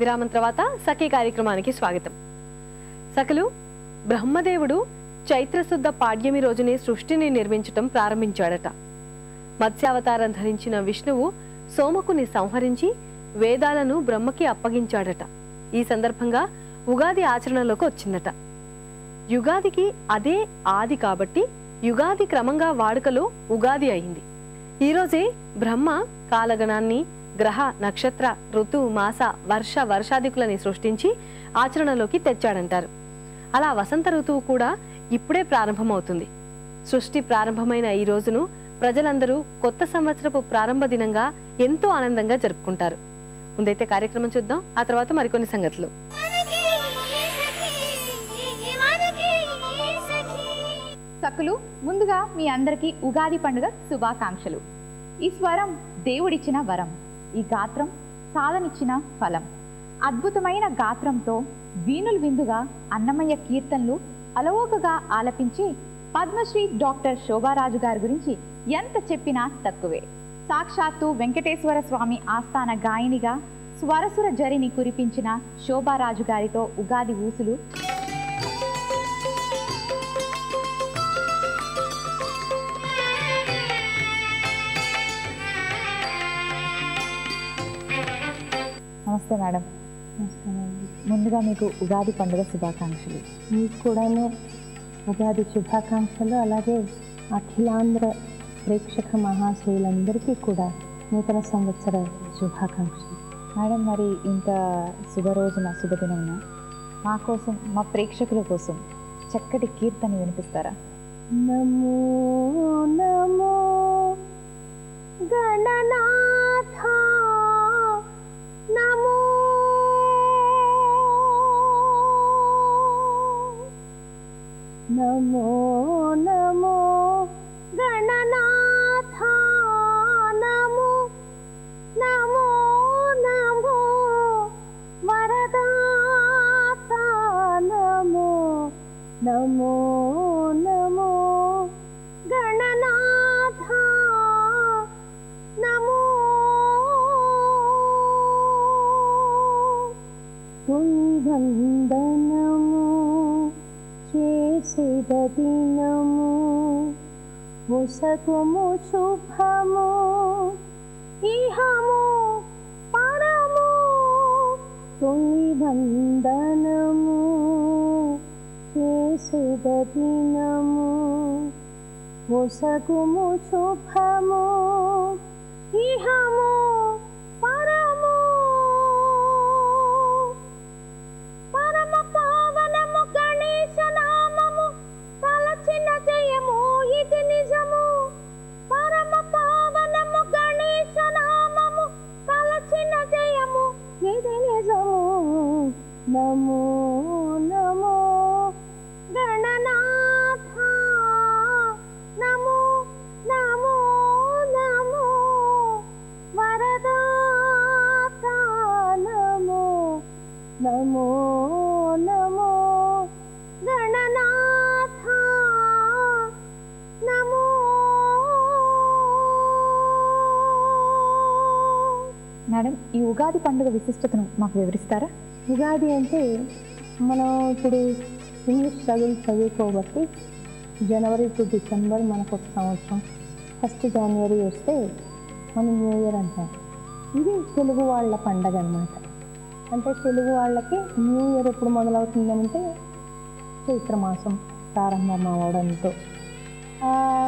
విరామం తర్వాత సఖీ కార్యక్రమానికి స్వాగతం. సఖలు బ్రహ్మదేవుడు చైత్రశుద్ధ పాడ్యమి రోజునే సృష్టిని నిర్మించటం ప్రారంభించాడట. మత్స్యావతారం ధరించిన విష్ణువు సోమకుని సంహరించి వేదాలను బ్రహ్మకి అప్పగించాడట. ఈ సందర్భంగా ఉగాది ఆచరణలోకి వచ్చిందట. యుగాదికి అదే ఆది కాబట్టి యుగాది క్రమంగా వాడుకలో ఉగాది అయింది. ఈరోజే బ్రహ్మ కాలగణాన్ని గ్రహ నక్షత్ర ఋతు మాస వర్ష వర్షాదికులని సృష్టించి ఆచరణలోకి తెచ్చాడంటారు. అలా వసంత ఋతువు కూడా ఇప్పుడే ప్రారంభమవుతుంది. సృష్టి ప్రారంభమైన ఈ రోజును ప్రజలందరూ కొత్త సంవత్సరపు ప్రారంభ దినంగా ఎంతో ఆనందంగా జరుపుకుంటారు. ముందైతే కార్యక్రమం చూద్దాం ఆ తర్వాత మరికొన్ని సంగతులు. సకులు ముందుగా మీ అందరికీ ఉగాది పండుగ శుభాకాంక్షలు. ఈ స్వరం దేవుడిచ్చిన వరం. ఈ గాత్రం సాధనిచ్చిన ఫలం. అద్భుతమైన గాత్రంతో వీణులు విందుగా అన్నమయ్య కీర్తనలు అలవోకగా ఆలపించి పద్మశ్రీ డాక్టర్ శోభారాజు గారి గురించి ఎంత చెప్పినా తక్కువే. సాక్షాత్తు వెంకటేశ్వర స్వామి ఆస్థాన గాయనిగా స్వరసుర జరిని కురిపించిన శోభారాజు గారితో ఉగాది ఊసులు నమస్తే మేడం. ముందుగా మీకు ఉగాది పండుగ శుభాకాంక్షలు. మీకు కూడాను ఉగాది శుభాకాంక్షలు అలాగే అఖిలాంధ్ర ప్రేక్షక మహాశయులందరికీ కూడా నూతన సంవత్సర శుభాకాంక్షలు. మేడం మరి ఇంత శుభరోజున శుభదినమున మా కోసం మా ప్రేక్షకుల కోసం చక్కటి కీర్తన వినిపిస్తారా? నమో నమో గణనా नमो नमो गणनाथा नमो नमो नमो वरदाता नमो नमो नमो దినము ముసకుము శుభము ఇహము పరము కుంభందనము చేసేద దినము ముసకుము శుభము ఇహము ఈ ఉగాది పండుగ విశిష్టతను మాకు వివరిస్తారా? ఉగాది అంటే మనం ఇప్పుడు ఇంగ్లీష్ చదువులు చదువుకోబట్టి జనవరి టు డిసెంబర్ మనకు ఒక సంవత్సరం. ఫస్ట్ జనవరి వస్తే మనం న్యూ ఇయర్ అంటాం. ఇది తెలుగు వాళ్ళ పండగ అన్నమాట. అంటే తెలుగు వాళ్ళకి న్యూ ఇయర్ ఎప్పుడు మొదలవుతుందంటే చైత్రమాసం ప్రారంభం అవడంతో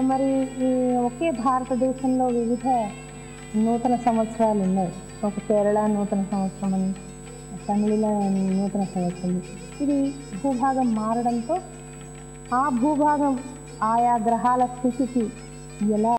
మరి ఈ ఒకే భారతదేశంలో వివిధ నూతన సంవత్సరాలు ఉన్నాయి ఒక కేరళ నూతన సంవత్సరం అని తమిళ నూతన సంవత్సరం. ఇది భూభాగం మారడంతో ఆ భూభాగం ఆయా గ్రహాల స్థితికి ఎలా